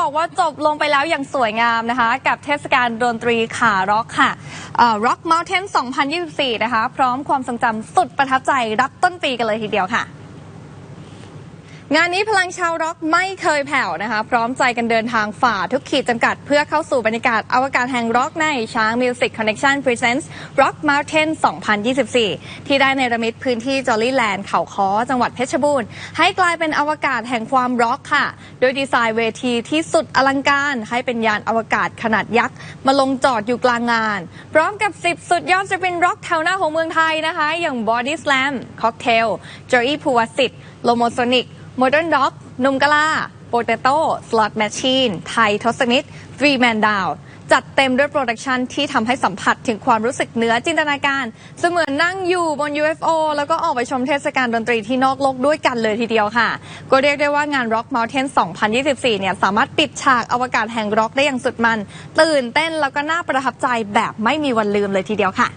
บอกว่าจบลงไปแล้วอย่างสวยงามนะคะ กับเทศกาลดนตรีขาร็อกค่ะเอ่อ Rock Mountain 2024 นะคะ พร้อมความทรงจำสุดประทับใจรับต้นปีกันเลยทีเดียวค่ะ งานนี้พลังชาวร็อกไม่เคยแผ่วนะคะ พร้อมใจกันเดินทางฝ่าทุกขีดจำกัด เพื่อเข้าสู่บรรยากาศอวกาศแห่งร็อกในช้าง Music Connection Presents Rock Mountain 2024 ที่ได้ในระมิตพื้นที่จอ l ลี่แลนด์เขาค้อจังหวัดเพชรบูรณ์ ให้กลายเป็นอวกาศแห่งความร็อกค่ะ โดยดีไซน์เวทีที่สุดอลังการให้เป็นยานอวกาศขนาดยักษ์ มาลงจอดอยู่กลางงาน พร้อมกับ 10 สุดยอดจะเป็นร็อกแถวหน้าของเมืองไทยนะคะ อย่าง Body Slam Cocktail Joey ภูวสิทธิ์ Lomosonic Modern Dog นมกะลาโปเตโต้สล็อตแมชชีนไทยทศนิตทรีแมนดาวจัดเต็มด้วยโปรดักชันที่ทำให้สัมผัสถึงความรู้สึกเหนือจินตนาการ เสมือนนั่งอยู่บน UFO แล้วก็ออกไปชมเทศกาลดนตรีที่นอกโลกด้วยกันเลยทีเดียวค่ะ ก็เรียกได้ว่างาน Rock Mountain 2024 เนี่ย สามารถปิดฉากอวกาศแห่งร็อกได้อย่างสุดมัน ตื่นเต้นแล้วก็น่าประทับใจแบบไม่มีวันลืมเลยทีเดียวค่ะ